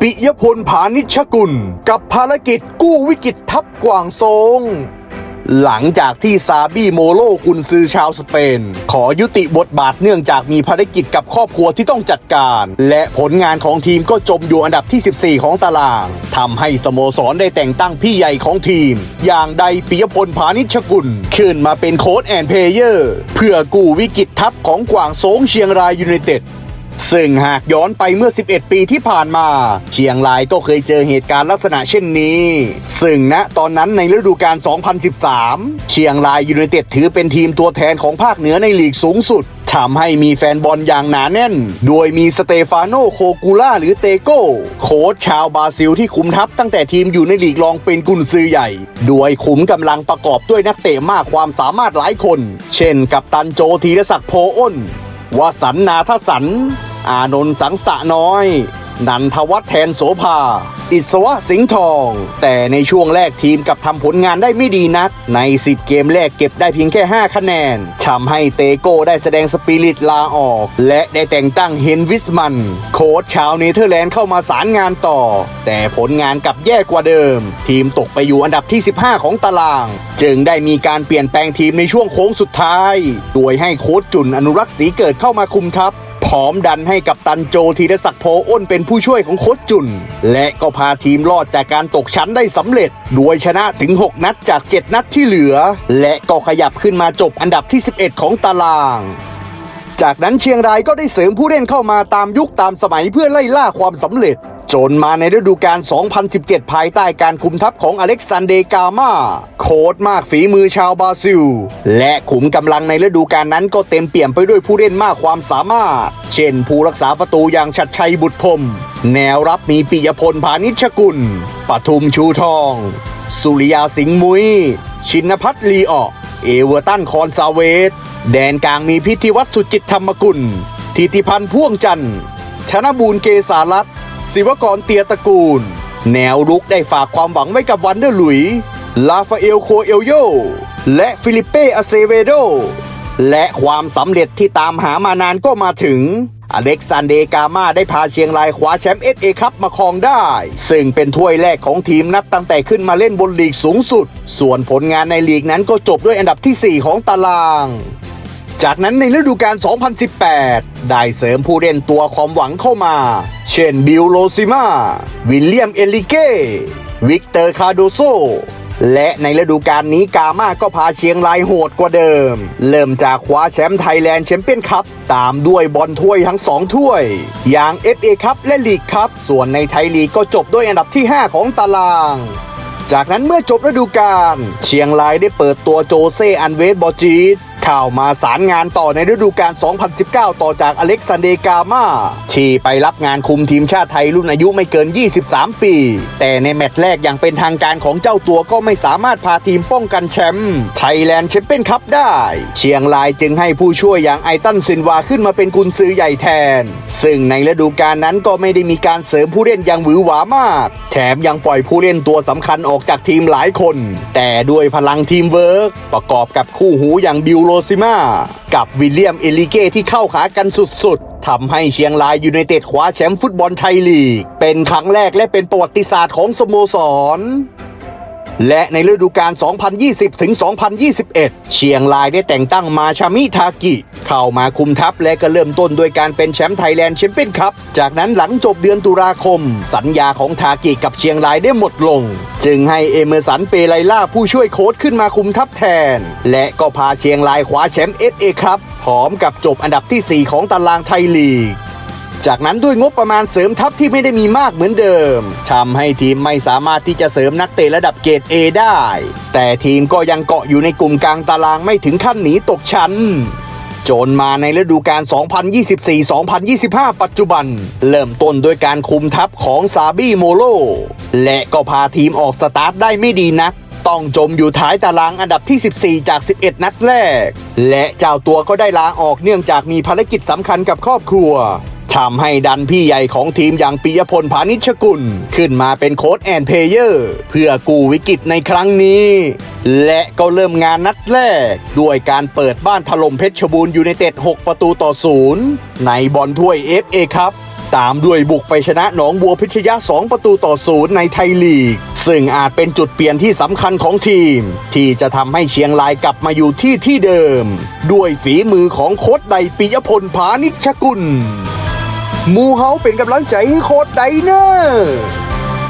ปิยพลผานิชกุล กับภารกิจกู้วิกฤตทับกวางโซงหลังจากที่ซาบี้โมโลกุนซือชาวสเปน ขอยุติบทบาทเนื่องจากมีภารกิจกับครอบครัวที่ต้องจัดการ และผลงานของทีมก็จมอยู่อันดับที่ 14 ของตารางทำให้สโมสรได้แต่งตั้งพี่ใหญ่ของทีม อย่างใดปิยพลพานิชกุล ขึ้นมาเป็นโค้ชแอนเพเยอร์ เพื่อกู้วิกฤตทัพของกวางโซงเชียงรายยูไนเต็ด ซึ่งหากย้อนไปเมื่อ 11 ปีที่ผ่านมา เชียงรายก็เคยเจอเหตุการณ์ลักษณะเช่นนี้ ซึ่งณตอนนั้นในฤดูกาล 2013 เชียงรายยูไนเต็ดถือเป็นทีมตัวแทนของภาคเหนือในลีกสูงสุดทำให้มีแฟนบอลอย่างหนาแน่น โดยมีสเตฟานโนโคกูล่าหรือเตโก้ โค้ชชาวบราซิลที่คุมทัพตั้งแต่ทีมอยู่ในลีกรองเป็นกุนซือใหญ่ โดยขุมกำลังประกอบด้วยนักเตะมากความสามารถหลายคน เช่น กับตันโจธีรศักดิ์โพอ้นวสันนาทสัน อานนท์สังสะน้อย นันทวัฒน์แทนโสภา อิศวะสิงห์ทอง แต่ในช่วงแรกทีมกับทำผลงานได้ไม่ดีนัก ใน 10 เกมแรกเก็บได้เพียงแค่ 5 คะแนนทำให้เตโก้ได้แสดงสปิริตลาออก และได้แต่งตั้งเฮนวิสมัน โค้ชชาวเนเธอร์แลนด์เข้ามาสารงานต่อ แต่ผลงานกลับแย่กว่าเดิม ทีมตกไปอยู่อันดับที่ 15 ของตาราง จึงได้มีการเปลี่ยนแปลงทีมในช่วงโค้งสุดท้าย โดยให้โค้ชจุนอนุรักษ์ศรีเกิดเข้ามาคุมทัพ พร้อมดันให้กับตันโจธีรศักดิ์โพอ้นเป็นผู้ช่วยของโค้ชจุน และก็พาทีมรอดจากการตกชั้นได้สำเร็จ โดยชนะถึง 6 นัดจาก 7 นัดที่เหลือ และก็ขยับขึ้นมาจบอันดับที่ 11 ของตารางจากนั้นเชียงรายก็ได้เสริมผู้เล่นเข้ามาตามยุคตามสมัยเพื่อไล่ล่าความสำเร็จ จนมาในฤดูกาล 2017 ภายใต้การคุมทัพของอเล็กซานเดรกามาโค้ดมากฝีมือชาวบราซิล และขุมกำลังในฤดูกาลนั้นก็เต็มเปี่ยมไปด้วยผู้เล่นมากความสามารถ เช่นผู้รักษาประตูอย่างชัดชัยบุตรพรมแนวรับมีปิยพลพานิชกุลปทุมชูทอง สุริยาสิงห์มุย ชินพัฒลีออกเอเวอร์ตันคอนซาเวสแดนกลางมีพิธีวัตรสุจิตธรรมกุลทิติพันธ์พ่วงจันทร์ธนบูรณ์เกษารัตน์ ศิวกรเตียตระกูล แนวรุกได้ฝากความหวังไว้กับวันเดอร์ลุย ลาฟาเอลโคเอลโย และฟิลิปเป้อเซเวโด และความสำเร็จที่ตามหามานานก็มาถึง อเล็กซานเดรกามาได้พาเชียงรายคว้าแชมป์เอสเอคัพมาครองได้ ซึ่งเป็นถ้วยแรกของทีมนับตั้งแต่ขึ้นมาเล่นบนลีกสูงสุด ส่วนผลงานในลีกนั้นก็จบด้วยอันดับทีสี่4 ของตาราง จากนั้นในฤดูกาล 2018 ได้เสริมผู้เล่นตัวความหวังเข้ามา เช่นบิลโลซิมาวิลเลียมเอลิเก้ วิกเตอร์คาโดโซ และในฤดูกาลนี้กามาก็พาเชียงรายโหดกว่าเดิม เริ่มจากคว้าแชมป์ไทยแลนด์แชมเปี้ยนคัพตามด้วยบอลถ้วยทั้งสองถ้วย อย่าง FA คัพและลีกคัพส่วนในไทยลีกก็จบด้วยอันดับที่ 5 ของตารางจากนั้นเมื่อจบฤดูกาลเชียงรายได้เปิดตัวโจเซอันเวสบอจีดเข้ามาสารงานต่อในฤดูกาล 2019 ต่อจากอเล็กซานเดกามาที่ไปรับงานคุมทีมชาติไทยรุ่นอายุไม่เกิน 23 ปี แต่ในแมตช์แรกอย่างเป็นทางการของเจ้าตัวก็ไม่สามารถพาทีมป้องกันแชมป์ไทยแลนด์แชมเปี้ยนคัพได้ เชียงรายจึงให้ผู้ช่วยอย่างไอตันซินวาขึ้นมาเป็นกุนซือใหญ่แทน ซึ่งในฤดูกาลนั้นก็ไม่ได้มีการเสริมผู้เล่นอย่างหวือหวามาก แถมยังปล่อยผู้เล่นตัวสำคัญออกจากทีมหลายคน แต่ด้วยพลังทีมเวิร์กประกอบกับคู่หูอย่างบิลโรซิมากับวิลเลียมเอลิเก้ที่เข้าขากันสุดๆทำให้เชียงรายยูไนเต็ดคว้าแชมป์ฟุตบอลไทยลีก เป็นครั้งแรกและเป็นประวัติศาสตร์ของสโมสรและในฤดูกาล 2020 ถึง 2021 เชียงรายได้แต่งตั้งมาชามิทากิ เข้ามาคุมทัพและก็เริ่มต้นด้วยการเป็นแชมป์ไทยแลนด์แชมเปี้ยนคัพจากนั้นหลังจบเดือนตุลาคม สัญญาของทากิกับเชียงรายได้หมดลง จึงให้เอเมอร์สันเปไลล่าผู้ช่วยโค้ชขึ้นมาคุมทัพแทน และก็พาเชียงรายคว้าแชมป์เอฟเอครับพร้อมกับจบอันดับทีสี่4 ของตารางไทยลีกจากนั้นด้วยงบประมาณเสริมทัพที่ไม่ได้มีมากเหมือนเดิมทำให้ทีมไม่สามารถที่จะเสริมนักเตะระดับเกรด A ได้ แต่ทีมก็ยังเกาะอยู่ในกลุ่มกลางตารางไม่ถึงขั้นหนีตกชั้น จนมาในฤดูกาล 2024-2025 ปัจจุบัน เริ่มต้นด้วยการคุมทัพของซาบี้โมโล และก็พาทีมออกสตาร์ทได้ไม่ดีนัก ต้องจมอยู่ท้ายตารางอันดับที่ 14 จาก 11 นัดแรก และเจ้าตัวก็ได้ลาออกเนื่องจากมีภารกิจสำคัญกับครอบครัว ทำให้ดันพี่ใหญ่ของทีมอย่างปิยพลพานิชกุล ขึ้นมาเป็นโค้ชแอนเพเยอร์ เพื่อกู้วิกฤตในครั้งนี้ และก็เริ่มงานนัดแรก ด้วยการเปิดบ้านถล่มเพชรบูรณ์ยูไนเต็ด 6 ประตูต่อศูนย์ในบอลถ้วย FA ครับตามด้วยบุกไปชนะหนองบัวพิชยะ 2 ประตูต่อศูนย์ในไทยลีก ซึ่งอาจเป็นจุดเปลี่ยนที่สำคัญของทีม ที่จะทำให้เชียงรายกลับมาอยู่ที่ที่เดิม ด้วยฝีมือของโค้ชใดปิยพลพานิชกุล มูเฮาเป็นกำลังใจให้โค้ชใดเนอร์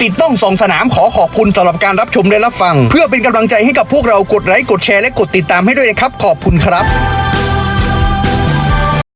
ติดต้องสองสนามขอขอบคุณสำหรับการรับชมและรับฟัง เพื่อเป็นกำลังใจให้กับพวกเรากดไลค์กดแชร์และกดติดตามให้ด้วยนะครับ ขอบคุณครับ